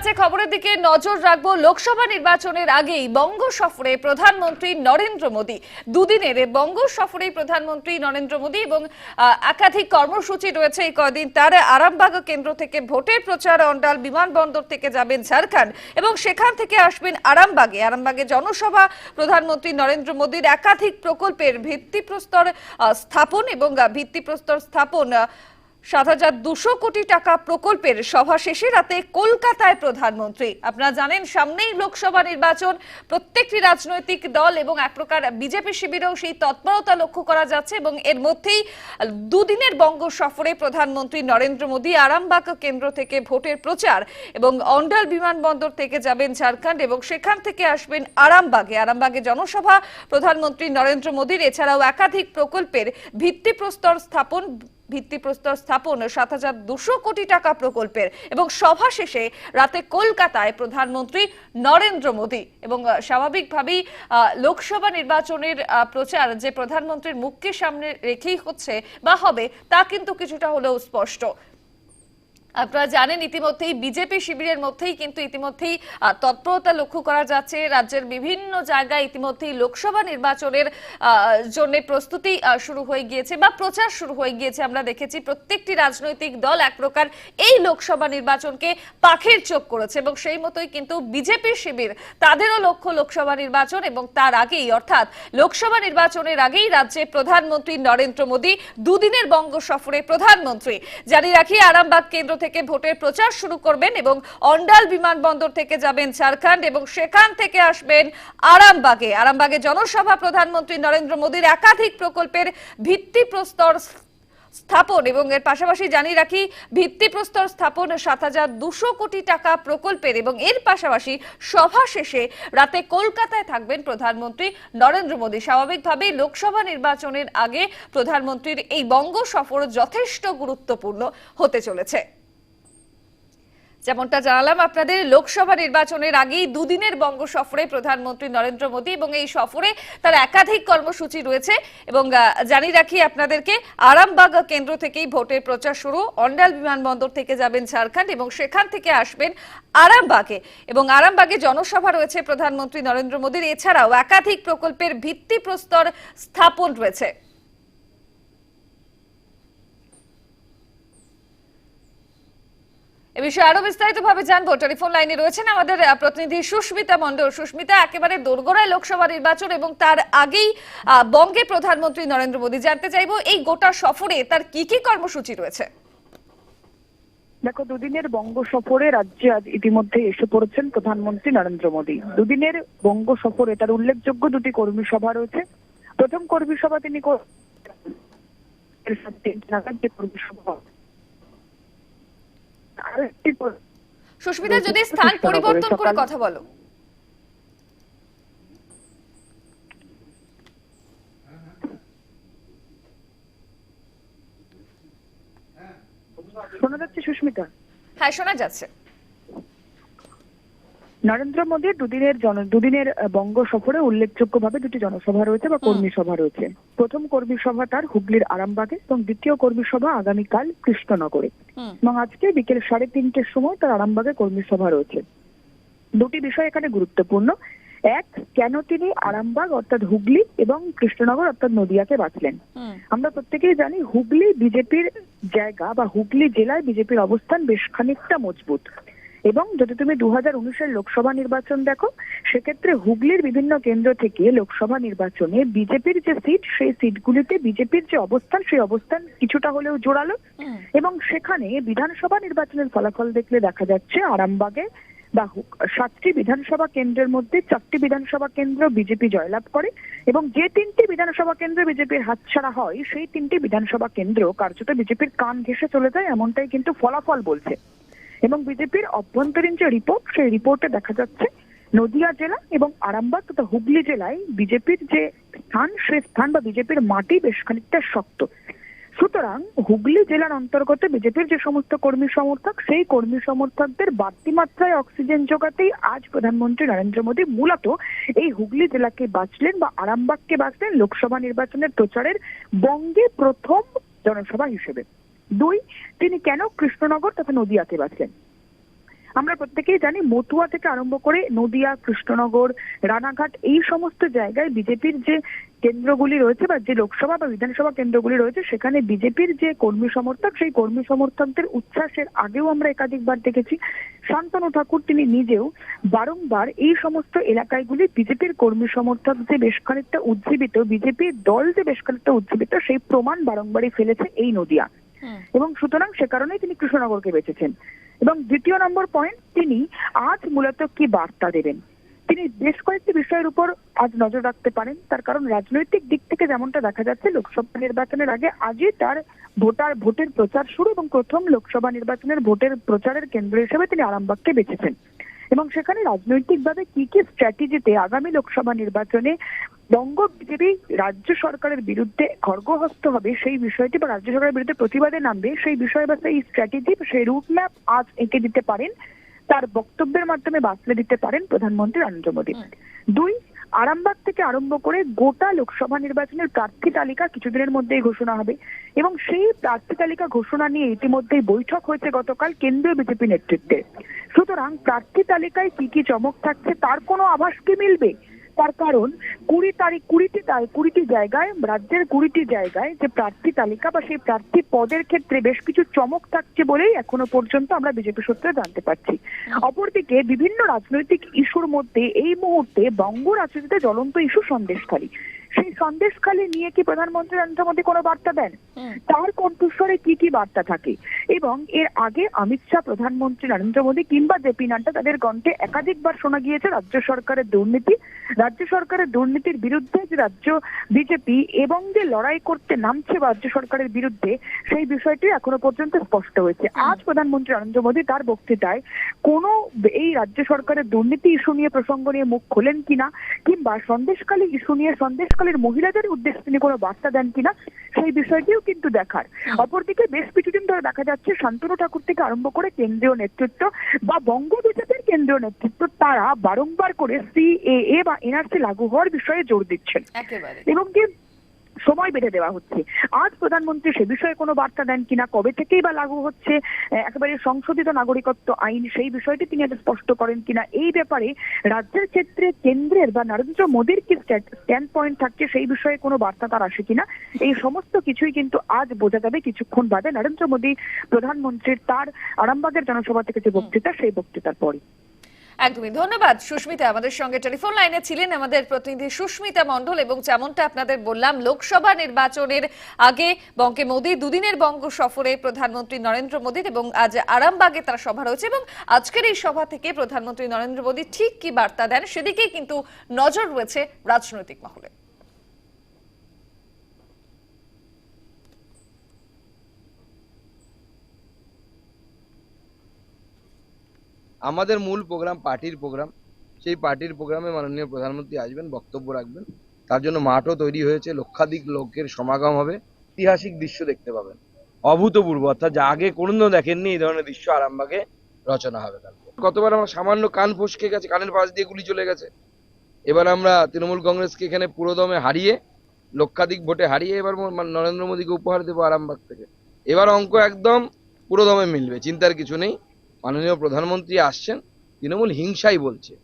রাজ্যে খবরের দিকে নজর রাখব, লোকসভা নির্বাচনের আগেই বঙ্গ সফরে প্রধানমন্ত্রী নরেন্দ্র মোদী। দুদিনের বঙ্গ সফরে প্রধানমন্ত্রী নরেন্দ্র মোদী এবং একাধিক কর্মসূচি রয়েছে এই কয়দিন। তার আরামবাগ কেন্দ্র থেকে ভোটের প্রচার অন্ডাল বিমানবন্দর থেকে যাবেন ঝাড়খণ্ড এবং সেখান থেকে আসবেন আরামবাগে। আরামবাগে জনসভা, প্রধানমন্ত্রী নরেন্দ্র মোদীর একাধিক প্রকল্পের ভিত্তিপ্রস্তর স্থাপন এবং ভিত্তিপ্রস্তর স্থাপন সাত হাজার দুশো কোটি টাকা প্রকল্পের সভা শেষে রাতে কলকাতায় প্রধানমন্ত্রী। আপনারা জানেন, সামনেই লোকসভা নির্বাচন। প্রত্যেকটি রাজনৈতিক দল এবং এক প্রকার বিজেপি শিবিরেও সেই তৎপরতা লক্ষ্য করা যাচ্ছে এবং এর মধ্যেই দুদিনের বঙ্গ সফরে প্রধানমন্ত্রী নরেন্দ্র মোদী আরামবাগ কেন্দ্র থেকে ভোটের প্রচার এবং অন্ডাল বিমানবন্দর থেকে যাবেন ঝাড়খণ্ড এবং সেখান থেকে আসবেন আরামবাগে। আরামবাগে জনসভা প্রধানমন্ত্রী নরেন্দ্র মোদীর, এছাড়াও একাধিক প্রকল্পের ভিত্তিপ্রস্তর স্থাপন ভিত্তিপ্রস্তর স্থাপন সাত হাজার দুশো কোটি টাকা প্রকল্পের। এবং সভা শেষে রাতে কলকাতায় প্রধানমন্ত্রী নরেন্দ্র মোদী। এবং স্বাভাবিকভাবেই লোকসভা নির্বাচনের প্রচার যে প্রধানমন্ত্রীর মুখকে সামনে রেখেই হচ্ছে বা হবে, তা কিন্তু কিছুটা হলেও স্পষ্ট। আপনারা জানেন, ইতিমধ্যেই বিজেপি শিবিরের মধ্যেই কিন্তু ইতিমধ্যেই তৎপরতা লক্ষ্য করা যাচ্ছে। রাজ্যের বিভিন্ন জায়গায় ইতিমধ্যেই লোকসভা নির্বাচনের জন্য প্রস্তুতি শুরু হয়ে গিয়েছে বা প্রচার শুরু হয়ে গিয়েছে। আমরা দেখেছি প্রত্যেকটি রাজনৈতিক দল এক প্রকার এই লোকসভা নির্বাচনকে পাখির চোখ করেছে এবং সেই মতোই কিন্তু বিজেপি শিবির তাদেরও লক্ষ্য লোকসভা নির্বাচন এবং তার আগেই, অর্থাৎ লোকসভা নির্বাচনের আগেই রাজ্যে প্রধানমন্ত্রী নরেন্দ্র মোদী দুদিনের বঙ্গ সফরে প্রধানমন্ত্রী। জানিয়ে রাখি, আরামবাগ কেন্দ্র থেকে ভোটের প্রচার শুরু করবেন এবং অন্ডাল বিমানবন্দর থেকে যাবেন ঝাড়খণ্ড এবং সেখান থেকে আসবেন আরামবাগে। আরামবাগে জনসভা প্রধানমন্ত্রী নরেন্দ্র মোদীর একাধিক প্রকল্পের ভিত্তিপ্রস্তর স্থাপন এবং এর পাশাপাশি জানিয়ে রাখি, ভিত্তিপ্রস্তর স্থাপন সাত হাজার দুশো কোটি টাকা প্রকল্পের এবং এর পাশাপাশি সভা শেষে রাতে কলকাতায় থাকবেন প্রধানমন্ত্রী নরেন্দ্র মোদী। স্বাভাবিকভাবেই লোকসভা নির্বাচনের আগে প্রধানমন্ত্রীর এই বঙ্গ সফর যথেষ্ট গুরুত্বপূর্ণ হতে চলেছে। যেমনটা জানালাম, আপনাদের লোকসভা নির্বাচনের আগেই দুদিনের বঙ্গ সফরে প্রধানমন্ত্রী নরেন্দ্র মোদী এবং এই সফরে তার একাধিক কর্মসূচি রয়েছে এবং জানিয়ে রাখি আপনাদেরকে, আরামবাগ কেন্দ্র থেকেই ভোটের প্রচার শুরু। অন্ডাল বিমানবন্দর থেকে যাবেন ঝাড়খণ্ড এবং সেখান থেকে আসবেন আরামবাগে। এবং আরামবাগে জনসভা রয়েছে প্রধানমন্ত্রী নরেন্দ্র মোদীর। এছাড়াও একাধিক প্রকল্পের ভিত্তিপ্রস্তর স্থাপন রয়েছে। এ বিষয়ে আরও বিস্তারিত ভাবে জানব। টেলিফোন লাইনে রয়েছেন আমাদের প্রতিনিধি সুস্মিতা মন্ডল সুস্মিতা, একেবারে দোরগোড়ায় লোকসভা নির্বাচন এবং তার আগেই বঙ্গে প্রধানমন্ত্রী নরেন্দ্র মোদী। জানতে চাইব, এই গোটা সফরে তার কি কি কর্মসূচি রয়েছে? দেখো, দুদিনের বঙ্গ সফরে রাজ্যে আজ ইতিমধ্যে এসে পড়েছেন প্রধানমন্ত্রী নরেন্দ্র মোদী। দুদিনের বঙ্গ সফরে তার উল্লেখযোগ্য দুটি কর্মী সভা রয়েছে। প্রথম কর্মী সভা তিনি কর্মী সভা সুস্মিতা যদি স্থান পরিবর্তন করে কথা বলো। শোনা যাচ্ছে সুস্মিতা? হ্যাঁ শোনা যাচ্ছে। নরেন্দ্র মোদীর দুদিনের জন দুদিনের বঙ্গ সফরে উল্লেখযোগ্যভাবে দুটি জনসভা রয়েছে বা কর্মী সভা রয়েছে। প্রথম কর্মী সভা তার হুগলির আরামবাগে এবং দ্বিতীয় কর্মী সভা আগামীকাল কৃষ্ণনগরে। এবং আজকে বিকেল সাড়ে তিনটের সময় তার আরামবাগে কর্মী সভা রয়েছে। দুটি বিষয় এখানে গুরুত্বপূর্ণ। এক কেন তিনি আরামবাগ অর্থাৎ হুগলি এবং কৃষ্ণনগর অর্থাৎ নদিয়াকে বাঁচলেন আমরা প্রত্যেকেই জানি হুগলি বিজেপির জায়গা বা হুগলি জেলায় বিজেপির অবস্থান বেশ খানিকটা মজবুত। এবং যদি তুমি দু হাজার উনিশের লোকসভা নির্বাচন দেখো সেক্ষেত্রে হুগলির বিভিন্ন কেন্দ্র থেকে লোকসভা নির্বাচনে বিজেপির যে সিট সেই সিটগুলিতে বিজেপির যে অবস্থান সেই অবস্থান কিছুটা হলেও জোরালো। এবং সেখানে বিধানসভা নির্বাচনের ফলাফল দেখলে দেখা যাচ্ছে আরামবাগে বা সাতটি বিধানসভা কেন্দ্রের মধ্যে চারটি বিধানসভা কেন্দ্র বিজেপি জয়লাভ করে এবং যে তিনটি বিধানসভা কেন্দ্র বিজেপির হাতছাড়া হয় সেই তিনটি বিধানসভা কেন্দ্র কার্যত বিজেপির কান ঘেঁষে চলে যায় এমনটাই কিন্তু ফলাফল বলছে। এবং বিজেপির অভ্যন্তরীণ যে রিপোর্ট সেই রিপোর্টে দেখা যাচ্ছে নদিয়া জেলা এবং আরামবাগ তথা হুগলি জেলায় বিজেপির যে স্থান সে স্থান বা বিজেপির মাটি বেশ খানিকটা শক্ত। সুতরাং হুগলি জেলার অন্তর্গত বিজেপির যে সমস্ত কর্মী সমর্থক, সেই কর্মী সমর্থকদের বাড়তি মাত্রায় অক্সিজেন যোগাতেই আজ প্রধানমন্ত্রী নরেন্দ্র মোদী মূলত এই হুগলি জেলাকে বাঁচলেন বা আরামবাগকে বাঁচলেন লোকসভা নির্বাচনের প্রচারের বঙ্গে প্রথম জনসভা হিসেবে। দুই, তিনি কেন কৃষ্ণনগর তথা নদিয়াকে বাঁচলেন আমরা প্রত্যেকেই জানি মতুয়া থেকে আরম্ভ করে নদিয়া, কৃষ্ণনগর, রানাঘাট, এই সমস্ত জায়গায় বিজেপির যে কেন্দ্রগুলি রয়েছে বা যে লোকসভা বা বিধানসভা কেন্দ্রগুলি রয়েছে, সেখানে বিজেপির যে কর্মী সমর্থক, সেই কর্মী সমর্থকদের উচ্ছ্বাসের আগেও আমরা একাধিকবার দেখেছি। শান্তনু ঠাকুর তিনি নিজেও বারংবার এই সমস্ত এলাকাগুলি বিজেপির কর্মী সমর্থক যে বেশ খানিকটা উজ্জীবিত, বিজেপির দল যে বেশ খানিকটা উজ্জীবিত, সেই প্রমাণ বারংবারই ফেলেছে এই নদিয়া। এবং সুতরাং সে কারণেই তিনি কৃষ্ণনগরকে বেঁচেছেন এবং দ্বিতীয় নম্বর পয়েন্ট তিনি আজ মূলত কি বার্তা দেবেন? তিনি বেশ কয়েকটি বিষয়ের উপর আজ নজর রাখতে পারেন। তার কারণ রাজনৈতিক দিক থেকে যেমনটা দেখা যাচ্ছে, লোকসভা নির্বাচনের আগে আজই তার ভোটার ভোটের প্রচার শুরু এবং প্রথম লোকসভা নির্বাচনের ভোটের প্রচারের কেন্দ্র হিসেবে তিনি আরামবাগকে বেছেছেন। এবং সেখানে রাজনৈতিকভাবে কি কি স্ট্র্যাটেজিতে আগামী লোকসভা নির্বাচনে বঙ্গ বিজেপি রাজ্য সরকারের বিরুদ্ধে খড়গহস্ত হবে সেই বিষয়টি বা রাজ্য সরকারের বিরুদ্ধে প্রতিবাদে নামবে সেই বিষয় বা সেই স্ট্র্যাটেজি সেই রুট ম্যাপ আজ এঁকে দিতে পারেন তার বক্তব্যের মাধ্যমে বাতলে দিতে পারেন প্রধানমন্ত্রী নরেন্দ্র মোদী। দুই আরামবাগ থেকে আরম্ভ করে গোটা লোকসভা নির্বাচনের প্রার্থী তালিকা কিছুদিনের মধ্যেই ঘোষণা হবে এবং সেই প্রার্থী তালিকা ঘোষণা নিয়ে ইতিমধ্যেই বৈঠক হয়েছে গতকাল কেন্দ্রীয় বিজেপি নেতৃত্বে। সুতরাং প্রার্থী তালিকায় কি কি চমক থাকছে তার কোনো আভাস কি মিলবে? তার কারণ কুড়ি তারিখ কুড়িটি কুড়িটি জায়গায় রাজ্যের কুড়িটি জায়গায় যে প্রার্থী তালিকা বা সেই প্রার্থী পদের ক্ষেত্রে বেশ কিছু চমক থাকছে বলেই এখনও পর্যন্ত আমরা বিজেপি সূত্রে জানতে পারছি। অপরদিকে বিভিন্ন রাজনৈতিক ইস্যুর মধ্যে এই মুহূর্তে বঙ্গ রাজনীতিতে জ্বলন্ত ইস্যু সন্দেশখালী। সেই সন্দেশখালী নিয়ে কি প্রধানমন্ত্রী নরেন্দ্র মোদী কোনো বার্তা দেন? তার কণ্ঠস্বরে কি কি বার্তা থাকে? এবং এর আগে অমিত শাহ প্রধানমন্ত্রী নরেন্দ্র মোদী কিংবা জেপি নাড্ডা তাদের কণ্ঠে একাধিকবার শোনা গিয়েছে রাজ্য সরকারের দুর্নীতি। রাজ্য সরকারের দুর্নীতির বিরুদ্ধে যে রাজ্য বিজেপি এবং যে লড়াই করতে নামছে রাজ্য সরকারের বিরুদ্ধে সেই বিষয়টি এখনও পর্যন্ত স্পষ্ট হয়েছে। আজ প্রধানমন্ত্রী নরেন্দ্র মোদী তার বক্তৃতায় কোনো এই রাজ্য সরকারের দুর্নীতি ইস্যু নিয়ে প্রসঙ্গ নিয়ে মুখ খোলেন কিনা কিংবা সন্দেশকালী ইস্যু নিয়ে সন্দেশকালীর মহিলাদের উদ্দেশ্যে তিনি কোনো বার্তা দেন কিনা সেই বিষয়টিও কিন্তু দেখার। অপরদিকে বেশ কিছুদিন ধরে দেখা যাচ্ছে শান্তনু ঠাকুর থেকে আরম্ভ করে কেন্দ্রীয় নেতৃত্ব বা বঙ্গ বিজেপির কেন্দ্রীয় নেতৃত্ব তারা বারংবার করে সিএএ বা এনআরসি লাগু হওয়ার বিষয়ে জোর দিচ্ছেন। এবং কি সময় বেঁধে দেওয়া হচ্ছে। আজ প্রধানমন্ত্রী সে বিষয়ে কোনো বার্তা দেন কিনা, কবে থেকেই বা লাগু হচ্ছে একেবারে সংশোধিত নাগরিকত্ব আইন সেই বিষয়টি তিনি আজ স্পষ্ট করেন কিনা, এই ব্যাপারে রাজ্যের ক্ষেত্রে কেন্দ্রের বা নরেন্দ্র মোদীর কি স্ট্যান্ড পয়েন্ট থাকছে সেই বিষয়ে কোনো বার্তা তার আসে কিনা, এই সমস্ত কিছুই কিন্তু আজ বোঝা যাবে কিছুক্ষণ বাদে নরেন্দ্র মোদী প্রধানমন্ত্রীর তার আরামবাগের জনসভা থেকে যে বক্তৃতা, সেই বক্তৃতার পরই। একদমই। ধন্যবাদ সুস্মিতা আমাদের সঙ্গে টেলিফোন লাইনে ছিলেন আমাদের প্রতিনিধি সুস্মিতা মন্ডল এবং যেমনটা আপনাদের বললাম, লোকসভা নির্বাচনের আগে বঙ্কে মোদী দুদিনের বঙ্গ সফরে প্রধানমন্ত্রী নরেন্দ্র মোদীর এবং আজ আরামবাগে তার সভা রয়েছে এবং আজকের এই সভা থেকে প্রধানমন্ত্রী নরেন্দ্র মোদী ঠিক কি বার্তা দেন সেদিকেই কিন্তু নজর রয়েছে রাজনৈতিক মহলে। আমাদের মূল প্রোগ্রাম পার্টির প্রোগ্রাম সেই পার্টির প্রোগ্রামে মাননীয় প্রধানমন্ত্রী আসবেন, বক্তব্য রাখবেন। তার জন্য মাঠও তৈরি হয়েছে, লক্ষাধিক লোকের সমাগম হবে, ঐতিহাসিক দৃশ্য দেখতে পাবেন। অভূতপূর্ব, অর্থাৎ যা আগে কোনোদিনও দেখেননি, এই ধরনের দৃশ্য আরামবাগে রচনা হবে কালকে। গতবার আমরা সামান্য কান ফসকে গেছে, কানের পাশ দিয়ে গুলি চলে গেছে। এবার আমরা তৃণমূল কংগ্রেসকে এখানে পুরোদমে হারিয়ে, লক্ষাধিক ভোটে হারিয়ে এবার নরেন্দ্র মোদীকে উপহার দেবো আরামবাগ থেকে। এবার অঙ্ক একদম পুরোদমে মিলবে, চিন্তার কিছু নেই। মাননীয় প্রধানমন্ত্রী আসছেন তৃণমূল হিংসাই বলছে।